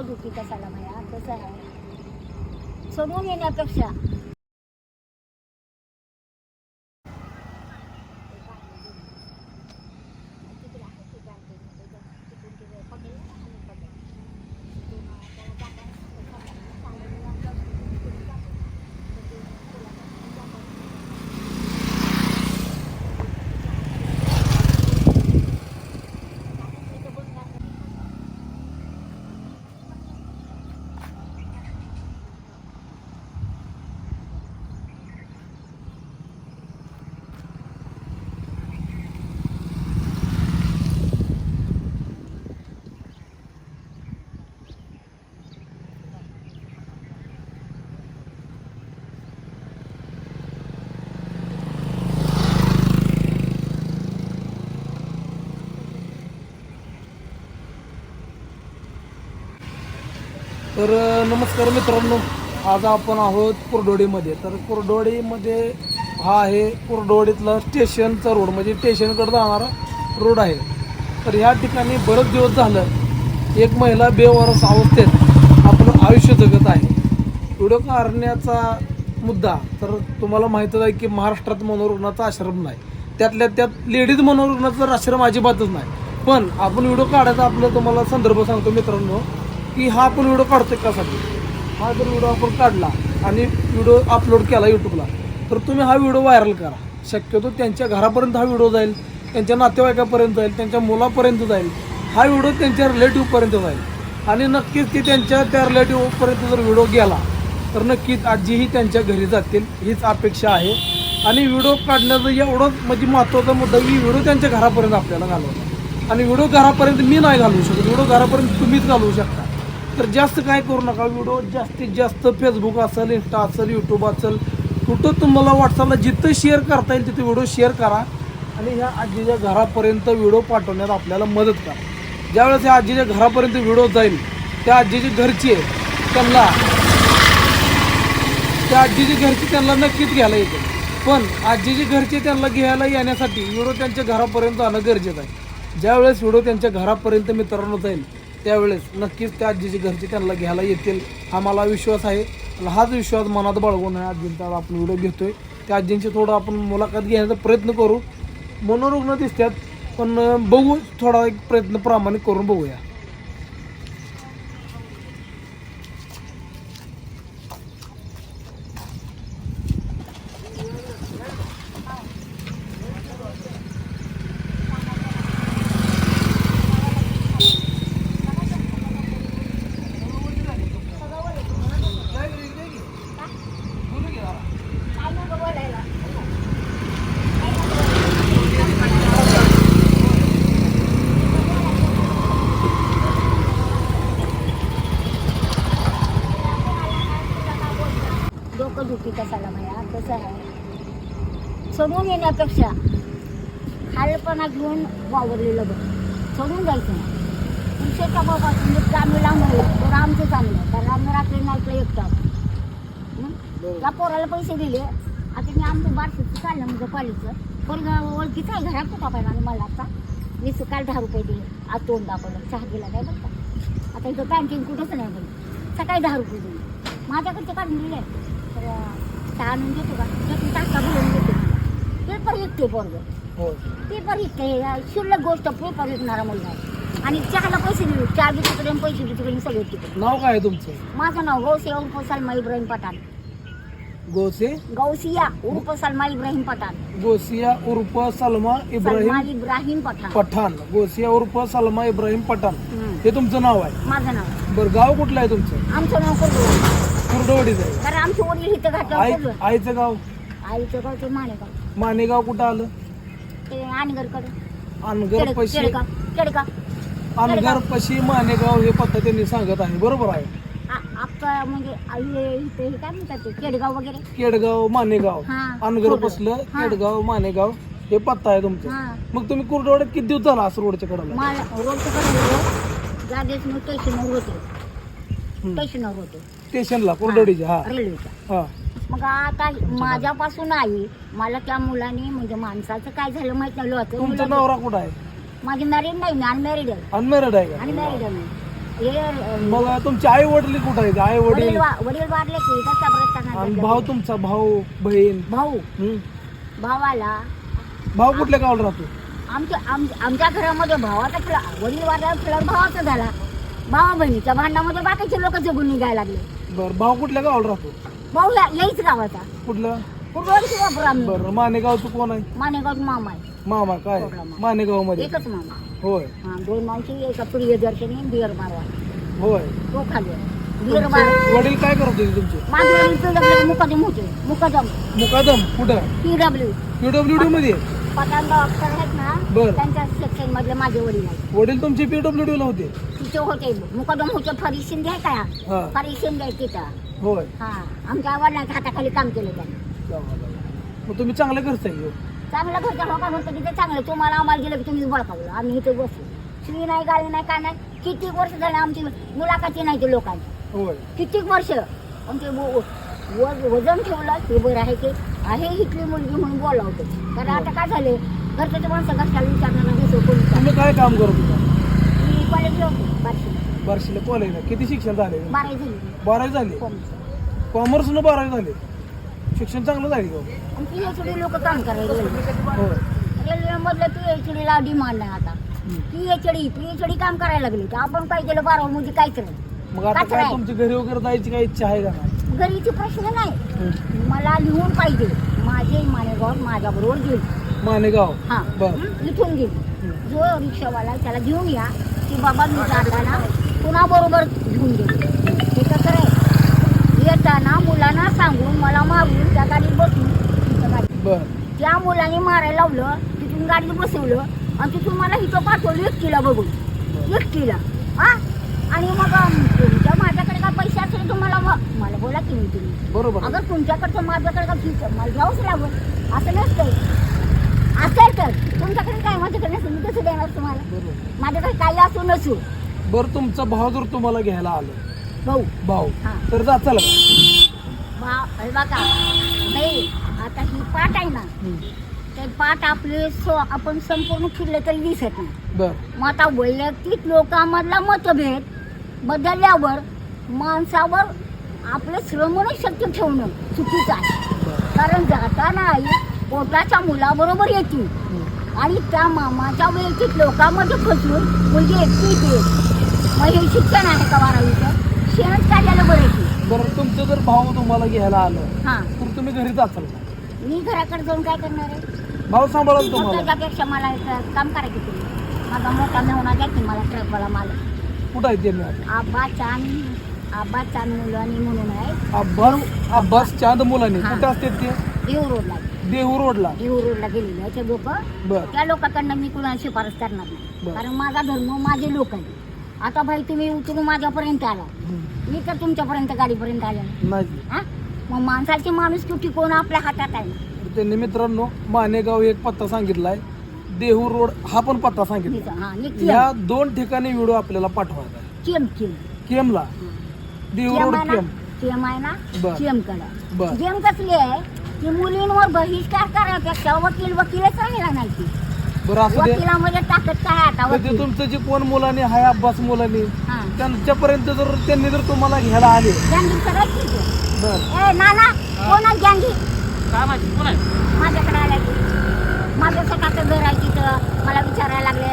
डोकं दुखी कशाला माया? कसं आहे. सोडून येण्यापेक्षा तर नमस्कार मित्रांनो. आज आपण आहोत कुरडोडीमध्ये. तर कुरडोडीमध्ये हा आहे कुरडोडीतला स्टेशनचा रोड. म्हणजे स्टेशनकडे जाणारा रोड आहे. तर ह्या ठिकाणी बरेच दिवस झालं एक महिला बेवारस अवस्थेत आपलं आयुष्य जगत आहे. व्हिडिओ काढण्याचा मुद्दा तर तुम्हाला माहीतच आहे की महाराष्ट्रात मनोरुग्णाचा आश्रम नाही. त्यातल्या त्यात लेडीज मनोरुग्णाचा आश्रम अजिबातच नाही. पण आपण व्हिडिओ काढायचा आपलं तुम्हाला संदर्भ सांगतो मित्रांनो. की हा आपण व्हिडिओ काढतो कशासाठी? हा जर व्हिडिओ आपण काढला आणि व्हिडिओ अपलोड केला यूट्यूबला तर तुम्ही हा व्हिडिओ व्हायरल करा. शक्यतो त्यांच्या घरापर्यंत हा व्हिडिओ जाईल त्यांच्या नातेवाईकापर्यंत जाईल त्यांच्या मुलापर्यंत जाईल. हा व्हिडिओ त्यांच्या रिलेटिव्हपर्यंत जाईल. आणि नक्कीच ती त्यांच्या त्या रिलेटिव्हपर्यंत जर व्हिडिओ गेला तर नक्कीच आजीही त्यांच्या घरी जातील हीच अपेक्षा आहे. आणि व्हिडिओ काढण्याचं एवढंच म्हणजे महत्त्वाचा मुद्दा की व्हिडिओ त्यांच्या घरापर्यंत आपल्याला घालवला आणि व्हिडिओ घरापर्यंत मी नाही घालवू शकत व्हिडिओ घरापर्यंत तुम्हीच घालवू शकता. तर जास्त काय करू नका. व्हिडिओ जास्तीत जास्त फेसबुक असेल इंस्टा असेल यूट्यूब असेल कुठं तुम्हाला व्हॉट्सअपला जिथं शेअर करता येईल तिथे व्हिडिओ शेअर करा आणि ह्या आजीच्या घरापर्यंत व्हिडिओ पाठवण्यात आपल्याला मदत करा. ज्यावेळेस ह्या आजीच्या घरापर्यंत व्हिडिओ जाईल त्या आजीची घरची आहे त्यांना त्या आजीची घरची त्यांना नक्कीच घ्यायला येते. पण आजीची घरची त्यांना घ्यायला येण्यासाठी व्हिडिओ त्यांच्या घरापर्यंत जाणं गरजेचं आहे. ज्यावेळेस व्हिडिओ त्यांच्या घरापर्यंत मित्रांनो जाईल त्यावेळेस नक्कीच त्या आजीची घरची त्यांना घ्यायला येतील हा मला विश्वास आहे. हाच विश्वास मनात बाळगून आहे. आजींचा आपण व्हिडिओ घेतोय. त्या आजींची थोडं आपण मुलाखत घेण्याचा प्रयत्न करू. मनोरुग्ण दिसतात पण बघू थोडा एक प्रयत्न प्रामाणिक करून बघूया काय नको बोलायला डोकं दुखी कशाला माया कसं सोडून येण्यापेक्षा खालपणा घेऊन वावरलेलं बरं सोडून जायचं नाही. पुरुषाच्या बाबा म्हणजे आम्ही लांब तर आमचं चांगलं कारण आम्ही रात्री नाईटला एकटं? त्या पोराला पैसे दिले. आता मी आमचं बारशीचं चाललं म्हणजे कॉलेजचं. पोरगा ओळखीचं आहे घरात होता पहिला आणि मला आता मी काल दहा रुपये दिले. आज तोंड दाखवलं. चहा गेला काय का आता इथं कॅन्टीन कुठंच नाही बघ. सकाळी दहा रुपये दिले. माझ्याकडचे काढून दिले. तर चहा आणून घेतो का? टाका भरून घेतो पेपर विकते पोरग. हो. पेपर विकते शिल्लक गोष्ट पेपर विकणारा मुलगा आहे. आणि चहाला पैसे दिले चहा बी तिकडे आणि पैसे बी तिकडे सगळे तिकडे. नाव काय आहे तुमचं? माझं नाव गौसिया उर्फ सलमा इब्राहिम पठाण. गोसे? गौसिया उर्फ सलमा इब्राहिम पठाण. गोसिया उर्फ सलमा सलमा इब्राहिम इब्राहिम पठाण. पठाण. गोसिया उर्फ सलमा इब्राहिम पठाण. हम्म. हे तुमचं नाव आहे? माझं नाव. बरं गाव कुठलं आहे तुमचं? आमचं नाव कोल्हापूर कुरडवाडीचं आहे. कारण आमचे वडील इथं आई घातलं आईचं गाव? आईचं गाव ते माणेगाव मानेगाव कुठं आलं? ते आणगरकडे अनगर पशी केडगाव केडगाव अनगर पशी मानेगाव हे पत्ता त्यांनी सांगत आहे. बरोबर आहे? आ- म्हणजे आई हे- इथे हे काय म्हणतात ते? केडगाव वगैरे? केडगाव मानेगाव. हा. अनगर पसलं हा. केडगाव मानेगाव. हे पत्ता आहे तुमचा. हा. मग तुम्ही कुरडवाड्यात किती दिवस झाला असं रोडच्या कडाला? मला रोडचं कडे जागेच मी स्टेशनवर होते. हम्म. स्टेशनवर होते. स्टेशनला कुरडवाडीच्या हा. रेल्वेच्या. हा. मग आता माझ्यापासून आई मला त्या मुलाने म्हणजे माणसाचं काय झालं माहीत नाही तुमचा होतं नवरा कुठं आहे? माझी मॅरिड नाही मी अनमॅरिड आहे. अनमॅरिड आहे का? अनमॅरिड आहे मी. हे अं, मग तुमचे आई वडील कुठं आहेत? आई वडील वडील वा- वडील वारले की इथं आणि. भाऊ तुमचा भाऊ बहीण? भाऊ. हं? भावाला भाऊ कुठल्या गावाला राहतो? आमच्या आम- आमच्या घरामध्ये भावाचा खेळ वडील वारल्यावर खेळ भावाचा झाला. भावा बहिणीच्या भांडामध्ये बाकीचे लोक जगून निघायला लागले. बर भाऊ कुठल्या गावाला राहतो? भाऊ या- यायच गावाचा. कुठलं? कुठवरची वापर आम्ही बरं मानेगावचं कोण आहे? मानेगाव मामा आहे. मामा काय? मानेगावमध्ये एकच मामा. होय. हा दोन मावशी एक प्रियदर्शनी बिअर मारवा. होय. तो खाली बिअर मार तुमचे वडील काय करत होते तुमचे? माझे वडील मुकादम होते. मुकादम. मुकादम? कुठं? P W. पीडब्ल्यू डी मध्ये पठाणगाव अक्षर आहेत ना बरं. त्यांच्या सेक्शन मधले माझे वडील आहेत. वडील तुमचे पीडब्ल्यू डी ला होते? तिथे होते. मुकादम होते फरी शिंदे आहे का? हा. फरी शिंदे आहे तिथं. होय. हा. आमच्या वडिलांच्या हाताखाली काम केलं त्यांनी. मग तुम्ही चांगलं करताय हो. चांगलं घरच्या लोकांना म्हणतं की ते चांगलं. तुम्हाला आम्हाला दिलं की तुम्ही बळकावलं आम्ही इथे बसलो श्री नाही गाडी नाही काय नाही. किती वर्ष झाले आमची मुलाखती नाही ते लोकांची. होय. कित्येक वर्ष? वो- वज- वजन ठेवलं ते बरं आहे की आहे इथली मुलगी म्हणून बोलावतो. कारण आता काय झाले घरच्या माणसं कशाला विचारणार? नाही कोणी विचारणार. तुम्ही काय काम करत होता? मी कॉलेजला बार्शीला. किती शिक्षण झाले? बारावी झाली. बारावी झाले? कॉमर्स. कॉमर्सनं बारावी झाले. शिक्षण चांगलं झाले का? आणि पी एच डी लोक काम करायला गेले रेल्वेमधलं पी एच डीला डिमांड नाही आता. हं. P H D P H D काम करायला लागले तर आपण काय केलं? बारावी म्हणजे काहीच नाही मग आता काय. तुमची घरी वगैरे जायची काय इच्छा आहे का नाही? घरीचे प्रश्न नाही. हं. मला लिहून पाहिजे. माझे मानेगाव माझ्याबरोबर घेईल मानेगाव हा. बर. हं? इथून हं. जो रिक्षावाला त्याला घेऊन या. की बाबा मी जाताना पुन्हा बरोबर घेऊन गेले. हे कसं आहे. येताना मुलांना सांगून मला मारून त्या गाडीत बसून तिथं गाडी बर. त्या मुलाने मारायला लावलं तिथून गाडीत बसवलं आणि तिथून मला इथं पाठवलं एकटीला बघून. एकटीला. हा? आणि मग तुमच्या माझ्याकडे काय पैसे असेल तर मला मला बोला की मी तुम्ही. बरोबर. अगर तुमच्याकडचं माझ्याकडे का फीस मला घ्यावंच लागेल. असं नसतंय. असेल तर? तुमच्याकडे काय? माझ्याकडे नसेल मी कसं देणार तुम्हाला? बरोबर. माझ्याकडे काही असू नसू. बरं तुमचा भाव जर तुम्हाला घ्यायला आलं. भाऊ. भाऊ. हा. तर जा चला. बा हे बघा. नाही आता ही पाठ आहे ना ते पाठ आपले सो आपण संपूर्ण फिरले तरी दिसत नाही. बर. मग आता वैयक्तिक लोकांमधला मतभेद बदलल्यावर माणसावर आपलं श्रमण शक्य ठेवणं चुकीचं आहे. कारण जाताना आई पोटाच्या मुलाबरोबर येतील आणि त्या मामाच्या वैयक्तिक लोकांमध्ये फसवून मुलगी एकटी येते. मग हे शिक्षण आहे का बारावीचं? शेणच काढलेलं बरं की बरं तुमचं जर भाऊ तुम्हाला घ्यायला आलं हां. तर तुम्ही घरी जाचाल का? मी घराकडे जाऊन काय करणार आहे? भाऊ सांभाळाल तुम्हाला. त्याच्यापेक्षा मला काम करायचं तुम्ही. माझा मोठा मेहना द्या की मला ट्रकवाला माल. कुठं आहे ते आता आबा चांद आबा चांद मुलांनी म्हणून आहे. अब्बास अब्बास चांद मुलांनी. हा. कुठं असते ते? देव रोडला. देहू रोडला देव रोडला गेलेले आहे. ते लोक बर. त्या लोकांकडनं मी कुणाला शिफारस करणार नाही. बरं. कारण माझा धर्म माझे लोक आहे आता भाई तुम्ही उतरून माझ्यापर्यंत आला. मी तर तुमच्यापर्यंत गाडीपर्यंत आले नाही. नाही. हा? मग माणसाची माणूस की टिकवणं आपल्या हातात आहे? त्यांनी मित्रांनो मानेगाव एक पत्ता सांगितलाय. देहू रोड हा पण पत्ता सांगितला हा या दोन ठिकाणी व्हिडिओ आपल्याला पाठवायचा आहे. केम केम. केमला. देहू रोड केम केम. केम आहे ना? बर. केमकडे बर. गेम कसली आहे? की मुलींवर बहिष्कार करण्यापेक्षा वकील वकीलच राहिला नाही की बरं असू दे. वकिलामध्ये ताकद काय आता तर ते वकील? तुमचं जे कोण मुलांनी हाय अब्बास मुलांनी हा. त्यांच्यापर्यंत जर त्यांनी जर तुम्हाला घ्यायला आले. गँगी? बर. ए नाना कोण आहे गँगी? काय माहिती कोण आहे? माझ्याकडे आल्या की. माझं स्वतःचं घर आहे तिथं. मला विचारायला लागले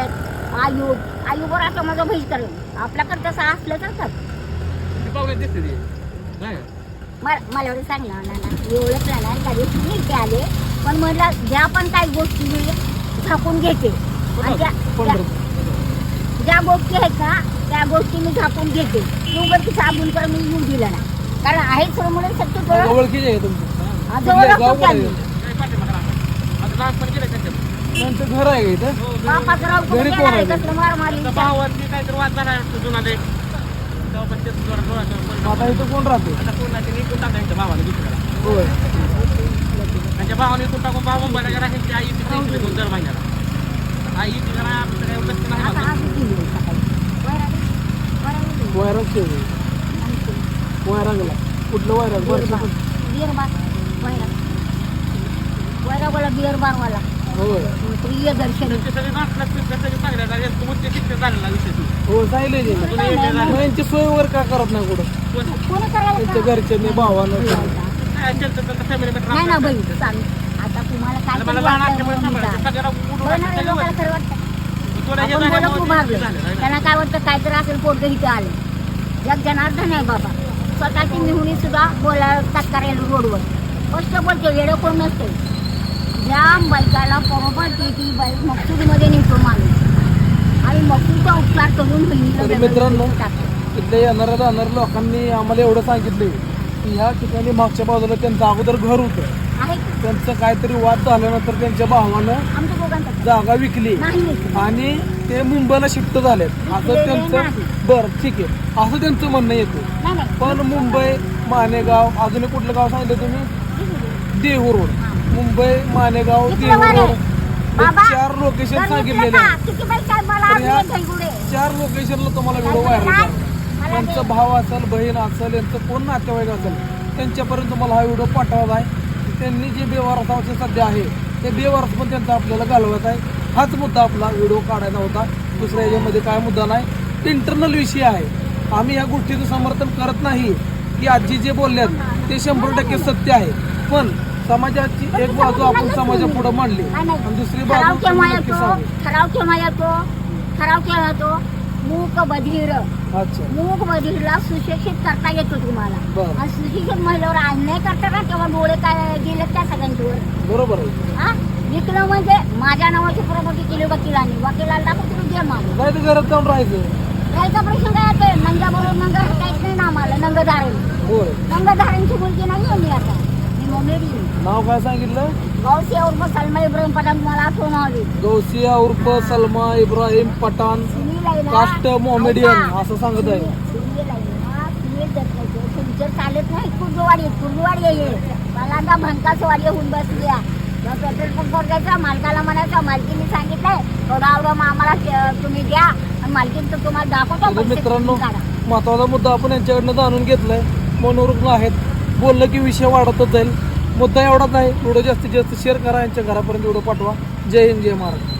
आयुब. आयुबर असं माझं बहिष्कार आहे. आपल्याकडे तसं असलं तर. ती दिसते ती. नाही. मला एवढं सांगलं नाना मी ओळखलं नाही त्या दिवशी मी इथे आले. पण म्हटलं ज्या पण काही गोष्टी मी झाकून घेते आणि ज्या- ज्या- पंढरपूर ज्या गोष्टी आहेत ना त्या गोष्टी मी झाकून घेते. उगत साबून तर मी येऊ दिलं नाही. कारण आहे सर म्हणून ओळखीचे आहे तुमचं. गाव आहे? त्यांचं घर आहे का इथं? घरी- बापाचं राव घरी कुठं कोण आहे? गेलाय? कसलं आता भावाची काहीतरी वाद झाला वाटतं जुना ते तेव्हा पण ते जोरात जोरात परिणाम. आता इथं कोण राहते आता कोण ते त्यांच्या भावाने दुसऱ्याला होय. त्यांच्या भावाने इथून टाकून भाव मुंबईला गेला ह्यांची आई तिथे इकडे घेऊन दर महिन्याला. आई ती जरा आपलं नाही? वैराग- वैरागचे वैरागला. कुठलं वैराग? बिअर बरं. Beer bar. वैरागवाला बिअर बारवाला होय. प्रिय दर्शन त्यांचे सगळे नाटक सगळे सांगण्यात आले मुद्दे शिक्षण झालेला विषय तू हो यांची सोय वगैरे का करत नाही कुठं कोण- कोणी करायला त्यांच्या का? घरच्यांनी भावानं नाही ना बाई. सांग आता तुम्हाला काय वाटलं म्हणून हो लोकांना. खरं वाटतं. हे आपण बोलत है? त्यांना काय वाटतं काय तर असेल पोरग इथं आलं जग जनार्दन आहे बाबा स्वतःची मिहुनी सुद्धा बोलायला तत्कारेल रोडवर स्पष्ट बोलते वेळ कोण नसते ज्या बायकाला बरोबर ती ती बाईक मकसूदमध्ये नेतो माणूस उपचार करून मित्रांनो. तिथल्या येणाऱ्या जाणाऱ्या लोकांनी आम्हाला एवढं सांगितले की ह्या ठिकाणी मागच्या बाजूला त्यांचं अगोदर घर होतं? त्यांचं काहीतरी वाद झाल्यानंतर त्यांच्या भावानं जागा विकली. आणि ते मुंबईला शिफ्ट झालेत. असं त्यांचं. बरं ठीक आहे. असं त्यांचं म्हणणं येतं. पण मुंबई मानेगाव अजून कुठलं गाव सांगितलं तुम्ही? देहू रोड. मुंबई मानेगाव देहू रोड. चार लोकेशन सांगितलेले. चार लोकेशनला तुम्हाला व्हिडिओ व्हायरल त्यांचा भाव असेल बहीण असेल यांचं कोण नातेवाईक असेल त्यांच्यापर्यंत तुम्हाला हा व्हिडिओ पाठवत आहे. त्यांनी जे बेवारसाचे सध्या आहे ते बेवारस पण त्यांचा आपल्याला घालवत आहे. हाच मुद्दा आपला व्हिडिओ काढायचा होता. दुसऱ्या याच्यामध्ये काय मुद्दा नाही. इंटरनल विषय आहे. आम्ही ह्या गोष्टीचं समर्थन करत नाही. की आजी जे बोलल्यात ते शंभर टक्के सत्य आहे. पण समाजाची एक बाजू आपण समाजापुढे मांडली नाही, नाही. आणि दुसरी ठराव बाजू केव्हा तुम्ही नक्की येतो? सांगू ठराव केव्हा येतो? ठराव केव्हा येतो? मूक बधीर. अच्छा. मूक बधीरला सुशिक्षित करता येतो तुम्हाला. बरं. आणि सुशिक्षित महिलेवर अन्याय करता ना तेव्हा डोळे काय गेले त्या सगळ्यांच्यावर? बरोबर आहे. हा? विकलं म्हणजे माझ्या नावाची प्रॉपर्टी केली वकिलांनी. वकिलाला तुम्ही घ्या मागं. नाही तर घरात जाऊन राहायचं. यायचा प्रश्न काय येतोय नंगाबरोबर नंगा काहीच नाही ना आम्हाला. नंगधारण होय. नंगधारणची मुलगी नाही आहे मी आता. मी मोमेडी नाव काय सांगितलं? गावशी उर्फ सलमा इब्राहिम पठाण मला आठवण हवी गौसिया उर्फ सलमा इब्राहिम पठाण कास्ट मोमेडियन. असं सांगत आहे. तुमचं चालत नाही आहे पहिल्यांदा भंकाच वाडी होऊन बसली आहे. मग पेट्रोल पंपवर जायचं मालकाला म्हणायचं मालकीने सांगितलंय थोडा आवडं आम्हाला तुम्ही द्या. आणि मालकीन तर तुम्हाला दाखवतो मित्रांनो. महत्त्वाचा मुद्दा आपण यांच्याकडनं जाणून घेतलाय. मनोरुग्ण आहेत. बोललं की विषय वाढतच जाईल. मुद्दा एवढाच नाही व्हिडिओ जास्तीत जास्त शेअर करा. यांच्या घरापर्यंत व्हिडिओ पाठवा. जय हिंद जय महाराज